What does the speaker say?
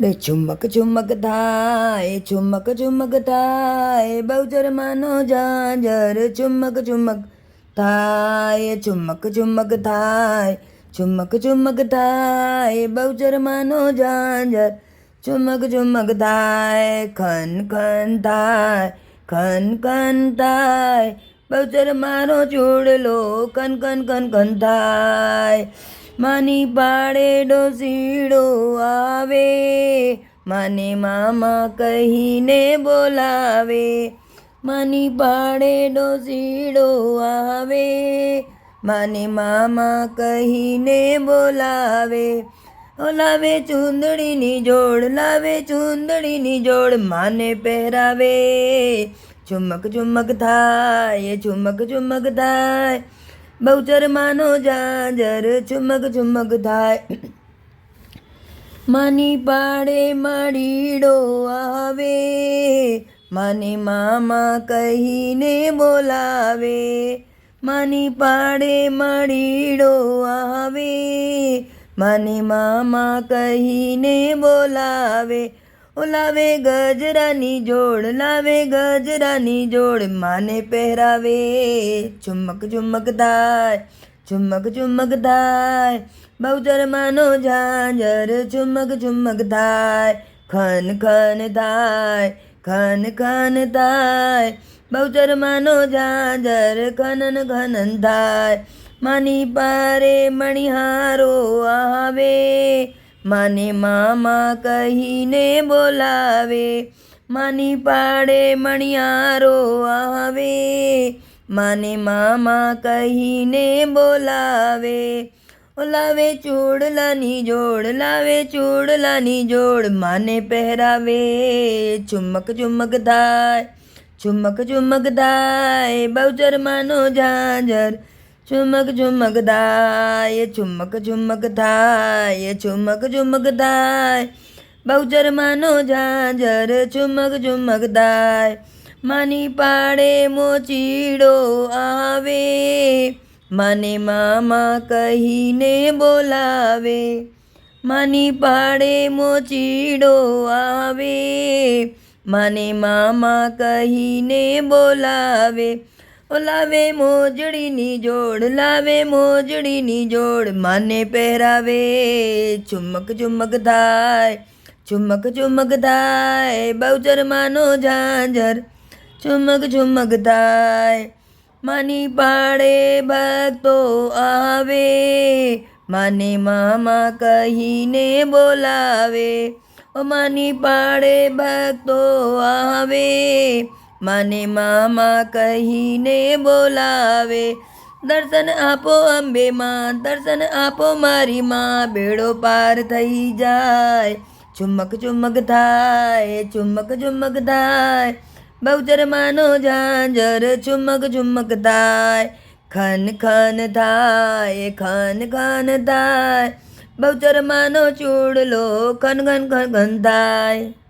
ને ચુમક ચુમક થાય ચુમક ચુમક થાય બહુચરમાનો ઝાંઝર ચુમક ચુમક થાય ચુમક ચુમક થાય ચુમક ચુમક થાય બહુચરમાનો ઝાંઝર ચુમક ચુમક થાય, ખન ખન થાય, ખન ખન થાય બહુચર મારો ચૂડલો કન કન કન કન થાય. માની પાડે ડોસીડો આવે, મને મામા કહીને બોલાવે. માની પાડે ડોસીડો આવે, મને મામા કહીને બોલાવે. લાવે ચૂંદડીની જોડ, લાવે ચૂંદડીની જોડ, માને પહેરાવે. ચુમક ચુમક થાય ચુમક ચુમક થાય. બહુચર માનો જાજર ચુમક ચુમક થાય. માની પાડે માડીડો આવે, માને મામા કહીને બોલાવે. માની પાડે માડીડો આવે, માને મામા કહીને બોલાવે. ઓ લાવે ગજરાની જોડ, લાવે ગજરાની જોડ, માને પહેરાવે. ચુમક ચુમક થાય, ચુમક ચુમક થાય. બહુચર માનો ઝાંઝર, ચુમક ચુમક થાય. ખન ખન થાય, ખન ખન થાય. બહુચર માનો ઝાંઝર, ખનન ખનન થાય. માની પારે મણિહારો આવે માને મામા કહીને બોલાવે, માની પાડે મણિયારો આવે. માને મામા કહીને બોલાવે ઓ લાવે ચૂડલાની જોડ, લાવે ચૂડલાની જોડ. માને પહેરાવે ચુમક ચુમક થાય ચુમક ચુમક થાય. બહુચર માનો ઝાંઝર ચુમક ચુમક થાય ચુમક ચુમક થાય ચુમક ચુમક થાય બહુચર માનો ઝાંઝર ચુમક ચુમક થાય માની પાડે મોચીડો આવે. મને મામા કહીને બોલાવે. માની પાડે મોચીડો આવે. મને મામા કહીને બોલાવે. ઓ લાવે મોજડીની જોડ, લાવે મોજડીની જોડ, માને પહેરાવે. ચુમક ચુમક થાય, ચુમક ચુમક થાય બહુચર માનો ઝાંઝર. ચુમક ચુમક થાય, માની પાડે ભક્તો આવે. માને મામા કહીને બોલાવે, ઓ માની પાડે ભક્તો આવે. માને મામા કહીને બોલાવે, દર્શન આપો અંબે માં દર્શન આપો મારી માં. બેડો પાર થઈ જાય ચુમક ચુમક થાય ચુમક ચુમક થાય. બહુચર માનો ઝાંઝર ચુમક ચુમક થાય. ખન ખન થાય, ખન ખન થાય. બહુચર માનો ચૂડલો, ખન ખન ખન ખન થાય.